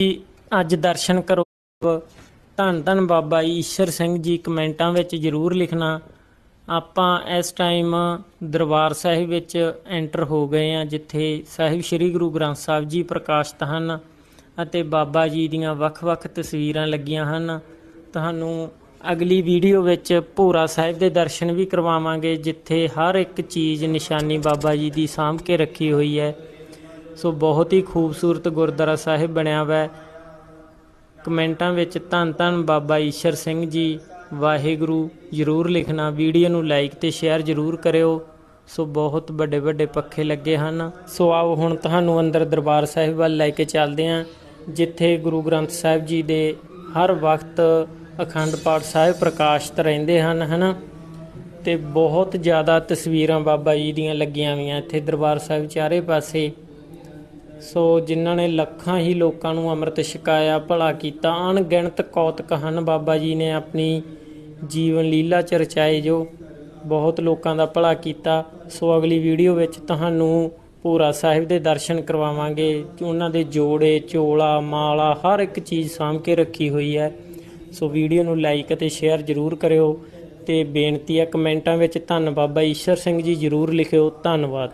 ਅੱਜ ਦਰਸ਼ਨ ਕਰੋ ਧੰਨ ਧੰਨ ਬਾਬਾ ਈਸ਼ਰ ਸਿੰਘ ਜੀ, ਕਮੈਂਟਾਂ ਵਿੱਚ ਜਰੂਰ ਲਿਖਣਾ। ਆਪਾਂ ਇਸ ਟਾਈਮ ਦਰਬਾਰ ਸਾਹਿਬ ਵਿੱਚ ਐਂਟਰ ਹੋ ਗਏ ਆ ਜਿੱਥੇ ਸਾਹਿਬ ਸ੍ਰੀ ਗੁਰੂ ਗ੍ਰੰਥ ਸਾਹਿਬ ਜੀ ਪ੍ਰਕਾਸ਼ਿਤ ਹਨ ਅਤੇ ਬਾਬਾ ਜੀ ਦੀਆਂ ਵੱਖ-ਵੱਖ ਤਸਵੀਰਾਂ ਲੱਗੀਆਂ ਹਨ। ਤੁਹਾਨੂੰ ਅਗਲੀ ਵੀਡੀਓ ਵਿੱਚ ਭੋਰਾ ਸਾਹਿਬ ਦੇ ਦਰਸ਼ਨ ਵੀ ਕਰਵਾਵਾਂਗੇ, ਜਿੱਥੇ ਹਰ ਇੱਕ ਚੀਜ਼ ਨਿਸ਼ਾਨੀ ਬਾਬਾ ਜੀ ਦੀ ਸਾਂਭ ਕੇ ਰੱਖੀ ਹੋਈ ਹੈ। ਸੋ ਬਹੁਤ ਹੀ ਖੂਬਸੂਰਤ ਗੁਰਦੁਆਰਾ ਸਾਹਿਬ ਬਣਿਆ ਹੋਇਆ ਕਮੈਂਟਾਂ ਵਿੱਚ ਧੰਨ ਧੰਨ ਬਾਬਾ ਈਸ਼ਰ ਸਿੰਘ ਜੀ, ਵਾਹਿਗੁਰੂ ਜਰੂਰ ਲਿਖਣਾ, ਵੀਡੀਓ ਨੂੰ ਲਾਈਕ ਤੇ ਸ਼ੇਅਰ ਜਰੂਰ ਕਰਿਓ। ਸੋ ਬਹੁਤ ਵੱਡੇ ਵੱਡੇ ਪੱਖੇ ਲੱਗੇ ਹਨ। ਸੋ ਆਓ ਹੁਣ ਤੁਹਾਨੂੰ ਅੰਦਰ ਦਰਬਾਰ ਸਾਹਿਬ ਵੱਲ ਲੈ ਕੇ ਚੱਲਦੇ ਹਾਂ ਜਿੱਥੇ ਗੁਰੂ ਗ੍ਰੰਥ ਸਾਹਿਬ ਜੀ ਦੇ ਹਰ ਵਕਤ ਅਖੰਡ ਪਾਠ ਸਾਹਿਬ ਪ੍ਰਕਾਸ਼ਿਤ ਰਹਿੰਦੇ ਹਨ, ਹਨਾ? ਤੇ ਬਹੁਤ ਜ਼ਿਆਦਾ ਤਸਵੀਰਾਂ ਬਾਬਾ ਜੀ ਦੀਆਂ ਲੱਗੀਆਂ ਹੋਈਆਂ ਇੱਥੇ ਦਰਬਾਰ ਸਾਹਿਬ ਚਾਰੇ ਪਾਸੇ। ਸੋ ਜਿਨ੍ਹਾਂ ਨੇ ਲੱਖਾਂ ਹੀ ਲੋਕਾਂ ਨੂੰ ਅੰਮ੍ਰਿਤ ਛਕਾਇਆ, ਭਲਾ ਕੀਤਾ। ਅਣਗਿਣਤ ਕੌਤਕ ਹਨ ਬਾਬਾ ਜੀ ਨੇ ਆਪਣੀ ਜੀਵਨ ਲੀਲਾ ਚ ਰਚਾਏ ਜੋ ਬਹੁਤ ਲੋਕਾਂ ਦਾ ਭਲਾ ਕੀਤਾ। ਸੋ ਅਗਲੀ ਵੀਡੀਓ ਵਿੱਚ ਤੁਹਾਨੂੰ ਪੂਰਾ ਸਾਹਿਬ ਦੇ ਦਰਸ਼ਨ ਕਰਵਾਵਾਂਗੇ। ਉਹਨਾਂ ਦੇ ਜੋੜੇ, ਚੋਲਾ, ਮਾਲਾ, ਹਰ ਇੱਕ ਚੀਜ਼ ਸਾਂਭ ਕੇ ਰੱਖੀ ਹੋਈ ਹੈ। ਸੋ ਵੀਡੀਓ ਨੂੰ ਲਾਈਕ ਅਤੇ ਸ਼ੇਅਰ ਜਰੂਰ ਕਰਿਓ ਤੇ ਬੇਨਤੀ ਹੈ ਕਮੈਂਟਾਂ ਵਿੱਚ ਧੰਨ ਬਾਬਾ ਈਸ਼ਰ ਸਿੰਘ ਜੀ ਜਰੂਰ ਲਿਖਿਓ। ਧੰਨਵਾਦ।